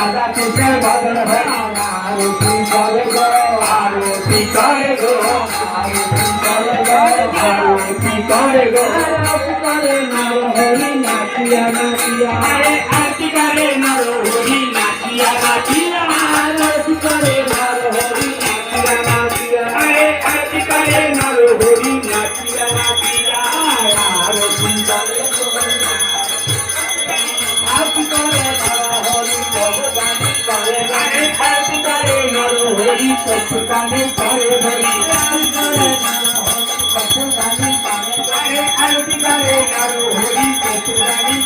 राधा कृष्ण भजन बनाना आरती करे गो आरती करे गो आरती करे गो आरती करे गो करे नाम हरि नाचिया नाचिया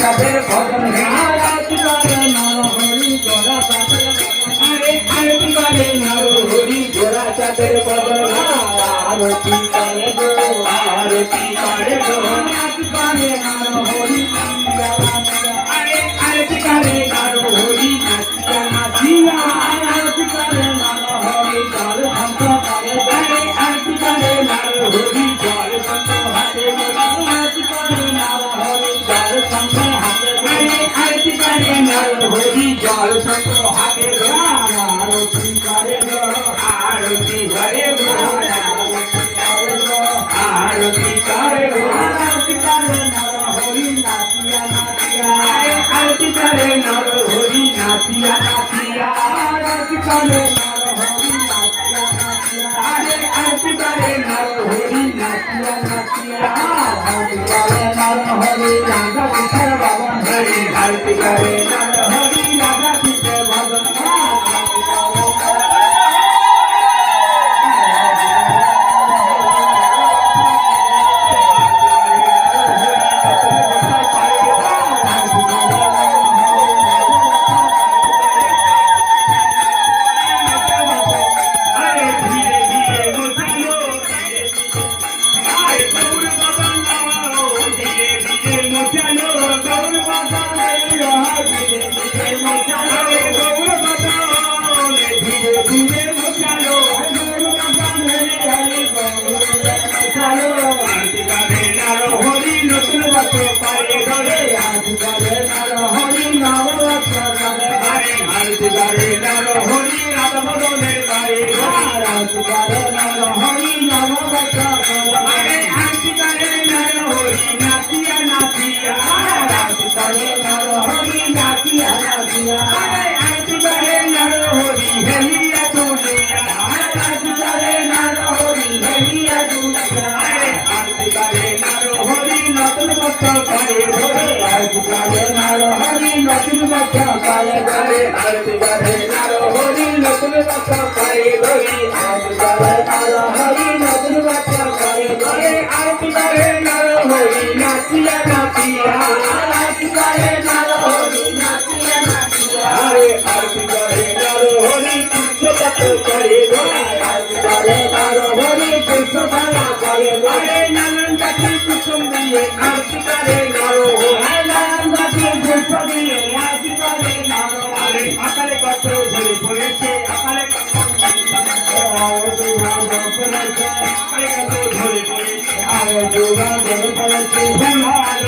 कबीर भगन आरती करे नारो होरी गोरा चादर। अरे आरती करे नारो होरी गोरा चादर भगन आरती करे गो, आरती करे गो। I will. মাথা কালে কালে আরতি করে নারো হরি নতুন মাথা করে ধরি আরতি করে নারো হরি নতুন মাথা করে ধরে আরতি করে নারো হরি নাচিয়া নাচিয়া আরতি করে নারো হরি নাচিয়া নাচিয়া আরে আরতি করে নারো হরি কৃষ্ণ পাথর করে ধরে আরতি করে নারো হরি কৃষ্ণ পাথর করে ধরে নানান কাছে কুসুম দিয়ে আরতি করে ಜೋಗ ಗಣಪತಿ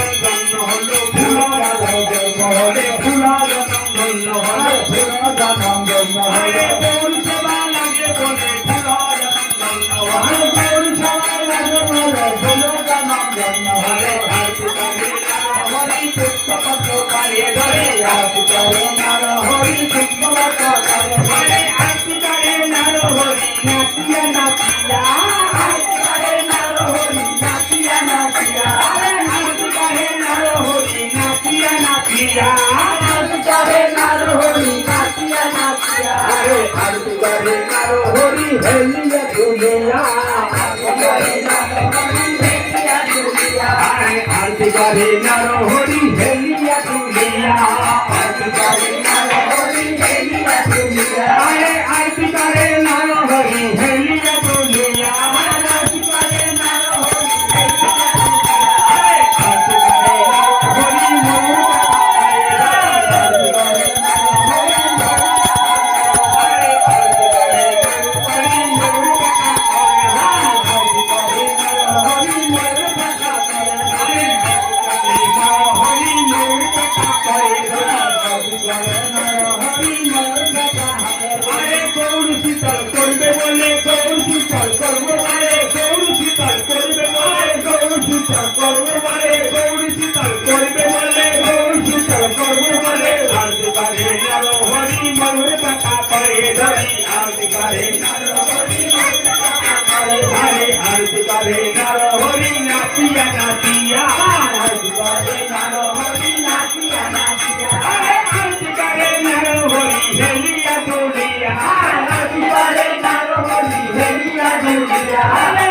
অধিকারী নারহরি আরে গৌর শীতল করব আরে গৌর শীতল, করবে আরে গৌর শীতল করব আরে গৌর শীতল, করবে বলে গৌর শীতল হরি মনুর কথা করে ধরি Yeah.